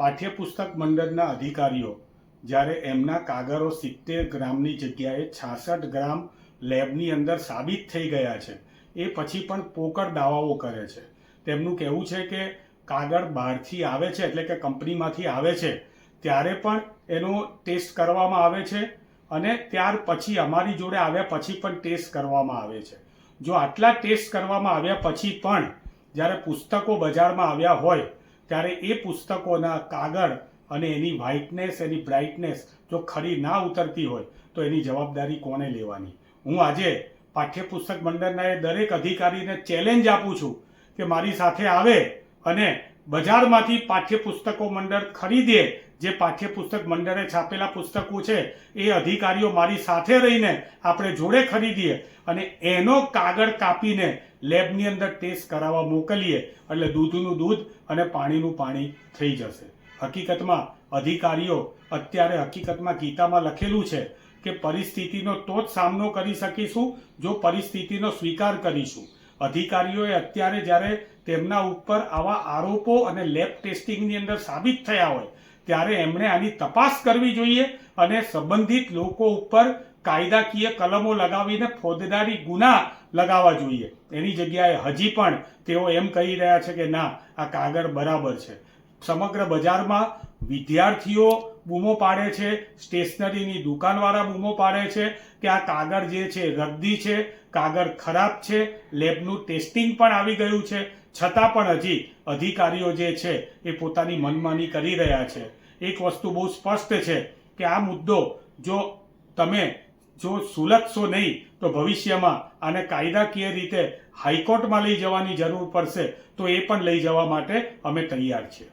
પાઠ્યપુસ્તક મંડળના અધિકારીઓ, જ્યારે એમના કાગળો સિત્તેર ગ્રામની જગ્યાએ છાસઠ ગ્રામ લેબની અંદર સાબિત થઈ ગયા છે, એ પછી પણ પોકળ દાવાઓ કરે છે. તેમનું કહેવું છે કે કાગળ બહારથી આવે છે એટલે કે કંપનીમાંથી આવે છે, ત્યારે પણ એનો ટેસ્ટ કરવામાં આવે છે અને ત્યાર પછી અમારી જોડે આવ્યા પછી પણ ટેસ્ટ કરવામાં આવે છે. જો આટલા ટેસ્ટ કરવામાં આવ્યા પછી પણ જ્યારે પુસ્તકો બજારમાં આવ્યા હોય ત્યારે એ પુસ્તકોના કાગળ અને એની વ્હાઇટનેસ એની બ્રાઇટનેસ જો ખરી ના ઉતરતી હોય, તો એની જવાબદારી કોને લેવાની? હું આજે પાઠ્યપુસ્તક મંડળના એ દરેક અધિકારીને ચેલેન્જ આપું છું કે મારી સાથે આવે અને બજારમાંથી પાઠ્યપુસ્તકો મંડળ ખરીદે, જે પાઠ્યપુસ્તક મંડળે છાપેલા પુસ્તકો છે, એ અધિકારીઓ મારી સાથે રહીને આપણે જોડે ખરીદીએ અને એનો કાગળ કાપીને લેબની અંદર ટેસ્ટ કરાવવા મોકલીએ. એટલે દૂધનું દૂધ અને પાણીનું પાણી થઈ જશે. હકીકતમાં અધિકારીઓ અત્યારે હકીકતમાં ગીતામાં લખેલું છે કે પરિસ્થિતિનો તો જ સામનો કરી શકીશું, જો પરિસ્થિતિનો સ્વીકાર કરીશું. અધિકારીઓએ અત્યારે જ્યારે તેમના ઉપર આવા આરોપો અને લેબ ટેસ્ટિંગની અંદર સાબિત થયા હોય, ત્યારે એમણે આની તપાસ કરવી જોઈએ અને સંબંધિત લોકો ઉપર કાયદાકીય કલમો લગાવીને ફોજદારી ગુના લગાવવા જોઈએ. એની જગ્યાએ હજી પણ તેઓ એમ કહી રહ્યા છે કે ના, આ કાગળ બરાબર છે. સમગ્ર બજારમાં વિદ્યાર્થીઓ બૂમો પાડે છે, સ્ટેશનરીની દુકાનવાળા બૂમો પાડે છે કે આ કાગળ જે છે, રદ્દી છે, કાગળ ખરાબ છે, લેબનું ટેસ્ટિંગ પણ આવી ગયું છે, છતાં પણ હજી અધિકારીઓ જે છે એ પોતાની મનમાની કરી રહ્યા છે. એક વસ્તુ બહુ સ્પષ્ટ છે કે આ મુદ્દો જો તમે જો સુલક્ષશો નહીં, તો ભવિષ્યમાં આને કાયદાકીય રીતે હાઈકોર્ટમાં લઈ જવાની જરૂર પડશે, તો એ પણ લઈ જવા માટે અમે તૈયાર છીએ.